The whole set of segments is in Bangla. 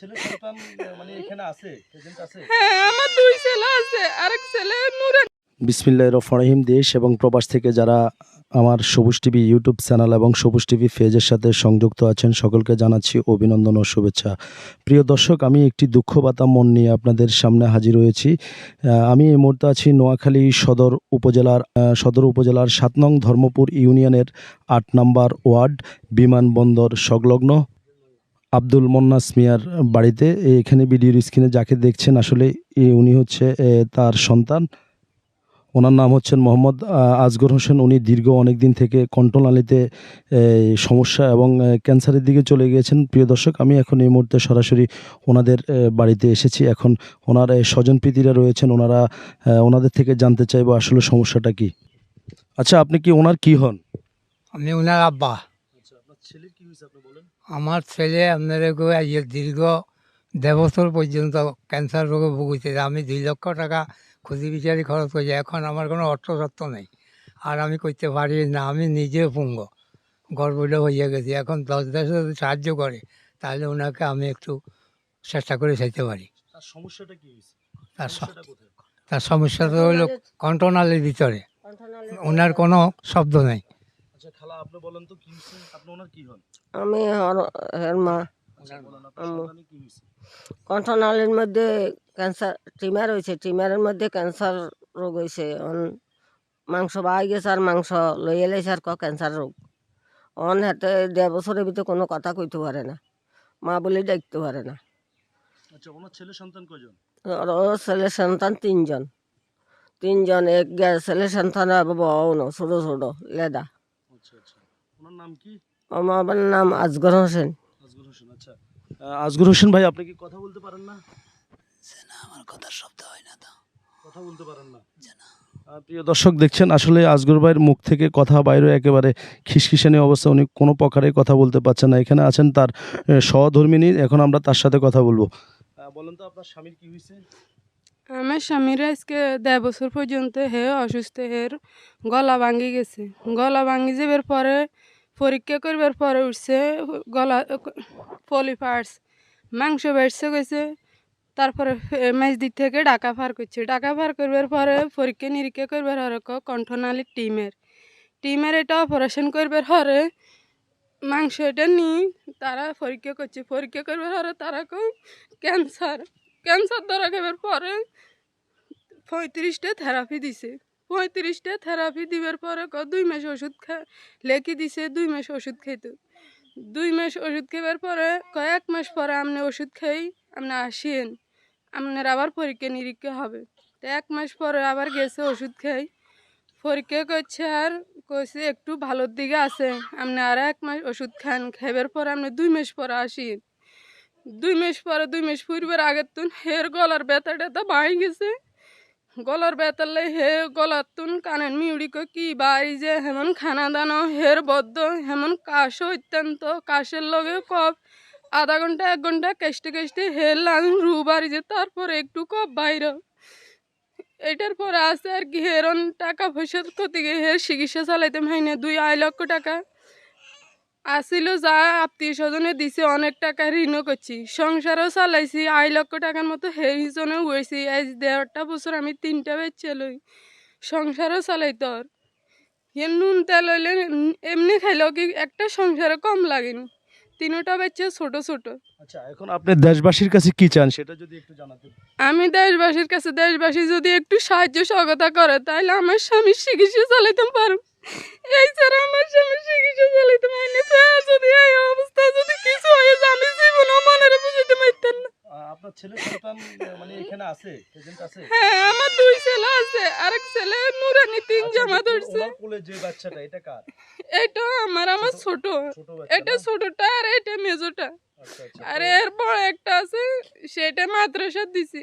ছেলে সন্তান মানে এখানে আছে প্রেজেন্ট আছে? হ্যাঁ আমার দুই ছেলে আছে আরেক ছেলে বিসমিল্লাহ দেশ এবং প্রবাস থেকে যারা আমার সবুজ টিভি ইউটিউব চ্যানেল এবং সবুজ টিভি ফেজের সাথে সংযুক্ত আছেন সকলকে জানাচ্ছি অভিনন্দন ও শুভেচ্ছা। প্রিয় দর্শক আমি একটি দুঃখবাতা মন নিয়ে আপনাদের সামনে হাজির হয়েছি। আমি এই মুহূর্তে আছি নোয়াখালী সদর উপজেলার সদর উপজেলার সাত নং ধর্মপুর ইউনিয়নের আট নম্বর ওয়ার্ড বিমানবন্দর সংলগ্ন। আব্দুল মন্নাস মিয়ার বাড়িতে, এখানে ভিডিওর স্ক্রিনে যাকে দেখছেন, আসলে উনি হচ্ছে তার সন্তান। ওনার নাম হচ্ছেন মোহাম্মদ আজগর হোসেন। উনি দীর্ঘ অনেক দিন থেকে কণ্ঠনালীতে সমস্যা এবং ক্যান্সারের দিকে চলে গিয়েছেন। প্রিয় দর্শক, আমি এখন এই মুহূর্তে সরাসরি ওনাদের বাড়িতে এসেছি। এখন ওনার স্বজনপ্রীতিরা রয়েছেন। ওনারা ওনাদের থেকে জানতে চাইব আসলে সমস্যাটা কি। আচ্ছা আপনি কি ওনার কি হন? আমি ওনার আব্বা। ছেলের কি হয়েছে আপনি বলেন? আমার ছেলে আপনার দীর্ঘ দেড় বছর পর্যন্ত ক্যান্সার রোগে ভুগছে। আমি দুই লক্ষ টাকা খুঁজি বিচারি খরচ করছি। এখন আমার কোনো অর্থসত্ত্ব নেই। আর আমি করতে পারি না। আমি নিজে পুঙ্গ। গর্বটা হয়ে গেছি। এখন দশ দেশে যদি সাহায্য করে তাহলে ওনাকে আমি একটু চেষ্টা করে চাইতে পারি। তার সমস্যাটা কি তার স- সমস্যাটা কোথায়? তার সমস্যাটা হলো কণ্ঠনালীর ভিতরে। ওনার কোনো শব্দ নেই। বলেন তো কি হয়েছে? আপনি ওনার কি হন? আমি ওর- মা। আচ্ছা কণ্ঠনালীর মধ্যে ক্যান্সার টিমার হয়েছে। টিমারের মধ্যে ক্যান্সার রোগ হয়েছে। মাংস বাই গেছে আর মাংস লই এলাইছে আর ক ক্যান্সার রোগ। অন হাতে দেড় বছরের ভিতরে কোনো কথা কইতে পারে না। মা বলে দেখতে পারে না। আচ্ছা ছেলে সন্তান ওর ছেলে সন্তান তিনজন। তিনজন এক ছেলে সন্তান বউন ছোটো ছোটো লেদা। ওনার নাম কি? আমার নাম আজগর হোসেন। আজগর হোসেন আচ্ছা। আজগর হোসেন ভাই আপনি কি কথা বলতে পারেন না? আমার কথার শব্দ হয় না তো। কথা বলতে পারেন না? প্রিয় দর্শক দেখছেন আসলে আজগর ভাইয়ের মুখ থেকে কথা বাইরে একেবারে খিসখিসানি অবস্থা উনি কোনো প্রকারে কথা বলতে পারছেন না। এখানে আছেন তার সহধর্মিনী। এখন আমরা তার সাথে কথা বলব। বলেন তো আপনার স্বামীর কি হয়েছে? আমার স্বামীর আজকে দেড় বছর পর্যন্ত হে অসুস্থ, হের গলা ভাঙ্গি গেছে। গলা ভাঙ্গি যাবার পরে, পরীক্ষা করবার পরে উঠছে, গলা পলিপার্স মাংস বেড়ছে গেছে। তারপরে মেজদিক থেকে ডাকা ফার করছে। ডাকা ফার করবার পরে পরীক্ষা নিরীক্ষা করবার হরে কণ্ঠনালী টিমের। টিমের এটা অপারেশন করবার হরে মাংস এটা নি তারা পরীক্ষা করছে। পরীক্ষা করবার হরে তারা ক্যান্সার। ক্যান্সার ধরা খাবার পরে পঁয়ত্রিশটা থেরাপি দিছে। পঁয়ত্রিশটা থেরাপি দিবার পরে ক দুই মাস ওষুধ খা, লেখি দিছে, দুই মাস ওষুধ খাইতে। দুই মাস ওষুধ খাবার পরে কয়েক মাস পরে আপনি ওষুধ খাই আপনি আসেন আপনার আবার পরীক্ষা নিরীক্ষা হবে। তো এক মাস পরে আবার গেছে ওষুধ খাই। পরীক্ষা করছে আর কইছে একটু ভালোর দিকে আছে। আপনি আর এক মাস ওষুধ খান, খাইবার পরে আপনি দুই মাস পরে আসেন দুই মাস পরে, দুই মাস ফুরবার আগের তুন হের গলার ব্যথাটা তো বাড়ি গেছে। গলার লাই হে গলার তুন কানের মিউড়িকে কি বাড়ি যে হেমন খানা দানো হের বদ্ধ, হেমন কাশ অত্যন্ত, কাশের লগে কপ আধা ঘণ্টা, এক ঘণ্টা কেষ্টে কেষ্টে হের লাং রু বাড়ি যে তারপরে একটু কপ বাইর। এটার পরে আছে আর কি হেরন টাকা পয়সার ক্ষতি হের চিকিৎসা চালাইতে মাইনে দুই আড়াই লক্ষ টাকা। আসিল যা আত্মীয় স্বজনে দিছে অনেক টাকা ঋণও করছি। সংসারও চালাইছি আড়াই লক্ষ টাকার মতো হেরিজনে হয়েছি আজ দেড়টা বছর আমি তিনটা বেচে লই সংসারও চালাই তোর। এ নুন তেল হইলে এমনি খাইলেও কি একটা সংসারে কম লাগেনি? তিনোটা বেচে ছোট ছোট। আচ্ছা এখন আপনি দেশবাসীর কাছে কি চান সেটা যদি একটু জানাতেন আমি দেশবাসীর কাছে দেশবাসী যদি একটু সাহায্য সহযোগিতা করে তাহলে আমার স্বামীর চিকিৎসা চালাইতে পারব এই ছাড়া আমার স্বামীর চিকিৎসা চালাইতে ফের যদি এই অবস্থা যদি কিছু হয়ে আমি জীবনও মনের বুঝতে পারতেন না। আপনার ছেলে সন্তান মানে এখানে আছে প্রেজেন্ট আছে? হ্যাঁ আমার দুই ছেলে আছে আরেক ছেলে নুরানি তিন জামা ধরছে। কোলে যে বাচ্চাটা এটা কার? এটা আমার আমার ছোট ছোট। এটা ছোটটা আর এটা মেজোটা। আচ্ছা আচ্ছা আর এর বড় একটা আছে সেটা মাদ্রাসা দিছি।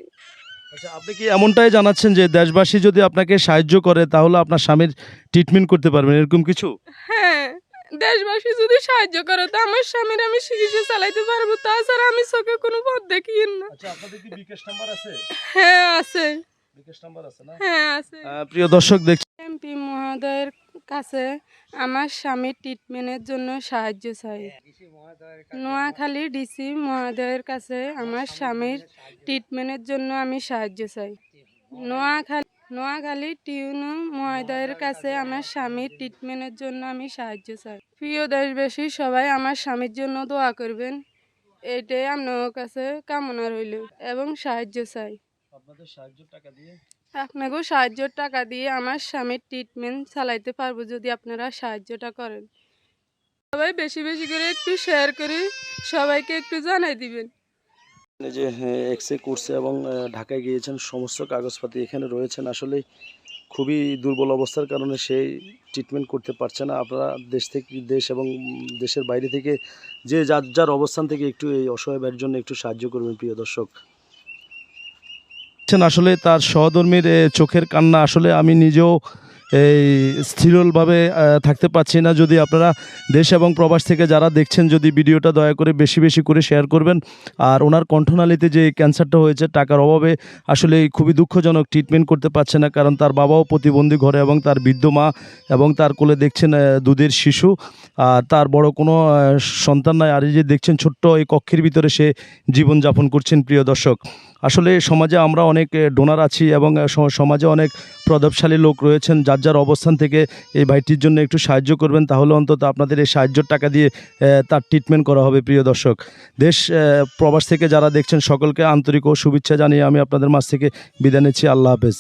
আচ্ছা আপনি কি এমনটাই জানাচ্ছেন যে দেশবাসী যদি আপনাকে সাহায্য করে তাহলে আপনার স্বামীর ট্রিটমেন্ট করতে পারবেন? এরকম কিছু? হ্যাঁ দেশবাসী যদি সাহায্য করে তো আমার স্বামীর আমি চিকিৎসা চালাইতে পারব। তাছাড়া আমি চোখে কোনো পথ দেখি না। আচ্ছা আপনাদের কি বিকাশ নাম্বার আছে? হ্যাঁ আছে। বিকাশ নাম্বার আছে না? হ্যাঁ আছে। প্রিয় দর্শক দেখছেন এমপি মহোদয়ের কাছে আমার স্বামীর ট্রিটমেন্টের জন্য সাহায্য চাই। নোয়াখালী ডিসি মহোদয়ের কাছে আমার স্বামীর ট্রিটমেন্টের জন্য আমি সাহায্য চাই। নোয়াখালী নোয়াখালী টিউনু মহোদয়ের কাছে আমার স্বামীর ট্রিটমেন্টের জন্য আমি সাহায্য চাই। প্রিয় দেশবাসী, সবাই আমার স্বামীর জন্য দোয়া করবেন। এটাই আপনার কাছে কামনা রইল এবং সাহায্য চাই। আপনাদের সাহায্য টাকা দিয়ে? আপনাকেও সাহায্যের টাকা দিয়ে আমার স্বামীর ট্রিটমেন্ট চালাইতে পারব যদি আপনারা সাহায্যটা করেন। সবাই বেশি বেশি করে একটু শেয়ার করে সবাইকে একটু জানাই দিবেন। যে এক্স রে করছে এবং ঢাকায় গিয়েছেন, সমস্ত কাগজপাতি এখানে রয়েছেন, আসলে খুবই দুর্বল অবস্থার কারণে সেই ট্রিটমেন্ট করতে পারছে না। আপনারা দেশ থেকে, দেশ এবং দেশের বাইরে থেকে যে যার যার অবস্থান থেকে একটু এই অসহায় ভাইয়ের জন্য একটু সাহায্য করবেন, প্রিয় দর্শক। আসলে তার সহধর্মীর চোখের কান্না আসলে আমি নিজেও এই স্থিরভাবে থাকতে পারছি না। যদি আপনারা দেশ এবং প্রবাস থেকে যারা দেখছেন, যদি ভিডিওটা দয়া করে বেশি বেশি করে শেয়ার করবেন। আর ওনার কণ্ঠনালীতে যে ক্যান্সারটা হয়েছে, টাকার অভাবে আসলে খুবই দুঃখজনক ট্রিটমেন্ট করতে পারছে না। কারণ তার বাবাও প্রতিবন্ধী ঘরে এবং তার বৃদ্ধ মা এবং তার কোলে দেখছেন দুধের শিশু। আর তার বড় কোনো সন্তান নাই। আর এই যে দেখছেন ছোট্ট এই কক্ষের ভিতরে সে জীবনযাপন করছেন, প্রিয় দর্শক। আসলে সমাজে আমরা অনেক ডোনার আছি এবং সমাজে অনেক প্রভাবশালী লোক রয়েছেন, যার যার অবস্থান থেকে এই ভাইটির জন্য একটু সাহায্য করবেন। তাহলে অন্তত আপনাদের এই সাহায্যের টাকা দিয়ে তার ট্রিটমেন্ট করা হবে, প্রিয় দর্শক। দেশ প্রবাস থেকে যারা দেখছেন, সকলকে আন্তরিক ও শুভেচ্ছা জানিয়ে আমি আপনাদের মাছ থেকে বিদায় নিচ্ছি। আল্লাহ হাফেজ।